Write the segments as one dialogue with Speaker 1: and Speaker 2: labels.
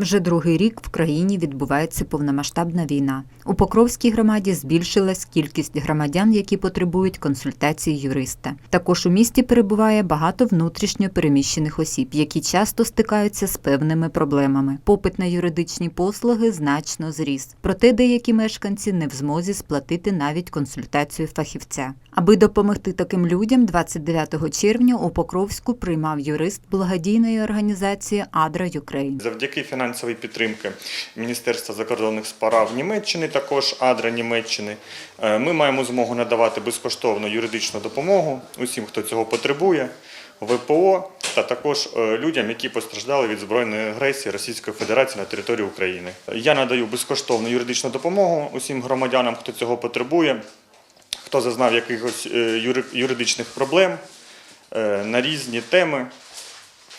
Speaker 1: Вже другий рік в країні відбувається повномасштабна війна. У Покровській громаді збільшилась кількість громадян, які потребують консультації юриста. Також у місті перебуває багато внутрішньо переміщених осіб, які часто стикаються з певними проблемами. Попит на юридичні послуги значно зріс. Проте деякі мешканці не в змозі сплатити навіть консультацію фахівця. Аби допомогти таким людям, 29 червня у Покровську приймав юрист благодійної організації Адра Юкрейн.
Speaker 2: Завдяки фінансовій підтримки Міністерства закордонних справ Німеччини, також Адра Німеччини, е, ми маємо змогу надавати безкоштовну юридичну допомогу усім, хто цього потребує. ВПО та також е, людям, які постраждали від збройної агресії Російської Федерації на території України. Я надаю безкоштовну юридичну допомогу усім громадянам, хто цього потребує, хто зазнав якихось е, юридичних проблем на різні теми.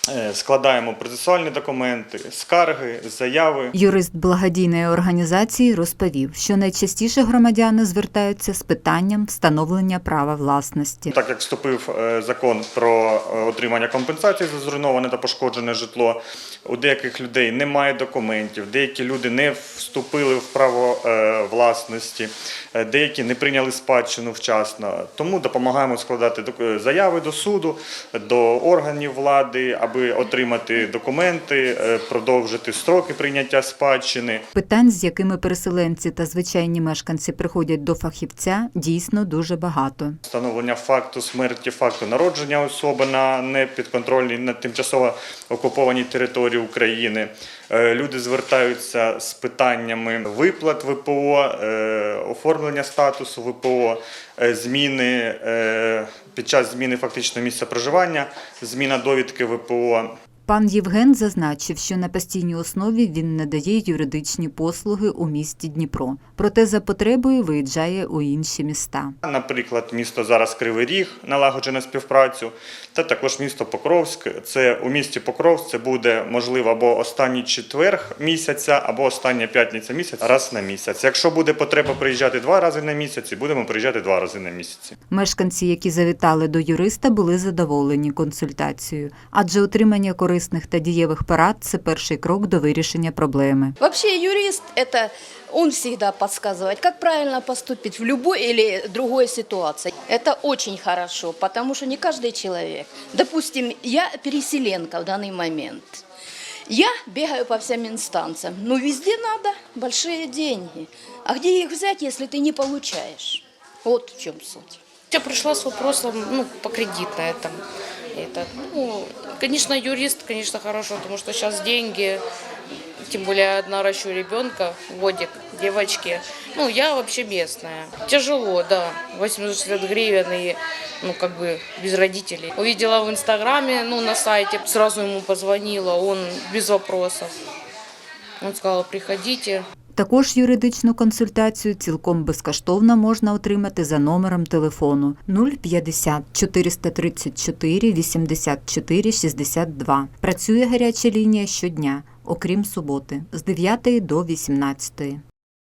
Speaker 2: Е, Складаємо процесуальні документи, скарги, заяви.
Speaker 1: Юрист благодійної організації розповів, що найчастіше громадяни звертаються з питанням встановлення права власності.
Speaker 2: Так як вступив е, закон про е, отримання компенсації за зруйноване та пошкоджене житло, у деяких людей немає документів, деякі люди не вступили в право власності, деякі не прийняли спадщину вчасно. Тому допомагаємо складати заяви до суду, до органів влади, аби отримати документи, е, продовжити строки прийняття спадщини.
Speaker 1: Питань, з якими переселенці та звичайні мешканці приходять до фахівця, дійсно дуже багато.
Speaker 2: Встановлення факту смерті, факту народження особи на непідконтрольній, на тимчасово окупованій території України. Е, Люди звертаються з питаннями виплат ВПО, е, оформлення статусу ВПО, зміни під час зміни фактичного місця проживання, зміна довідки ВПО.
Speaker 1: Пан Євген зазначив, що на постійній основі він надає юридичні послуги у місті Дніпро, проте за потребою виїжджає у інші міста.
Speaker 2: Наприклад, місто зараз Кривий Ріг налагоджене співпрацю, та також місто Покровськ. Це у місті Покровськ це буде можливо або останній четверг місяця, або остання п'ятниця місяця раз на місяць. Якщо буде потреба приїжджати два рази на місяць, будемо приїжджати два рази на місяць.
Speaker 1: Мешканці, які завітали до юриста, були задоволені консультацією, адже отримання корисних та дієвих порад це перший крок до вирішення проблеми.
Speaker 3: Вообще юрист – это он всегда подсказывает, как правильно поступить в любой или другой ситуации. Это очень хорошо, потому что не каждый человек. Допустим, я переселенка в данный момент. Я бегаю по всем инстанциям, но везде надо большие деньги. А где их взять, если ты не получаешь? Вот в чем суть.
Speaker 4: Я пришла с вопросом, ну, по кредитной там. Это, ну, конечно, юрист, конечно, хорошо, потому что сейчас деньги, тем более одна ращу ребенка, годик, девочки. Ну, я вообще местная. Тяжело, да, 80 гривен и, ну, как бы, без родителей. Увидела в Инстаграме, ну, на сайте, сразу ему позвонила, он без вопросов. Он сказал, приходите,
Speaker 1: Також юридичну консультацію цілком безкоштовно можна отримати за номером телефону 050 434 84 62. Працює гаряча лінія щодня, окрім суботи, з 9 до 18.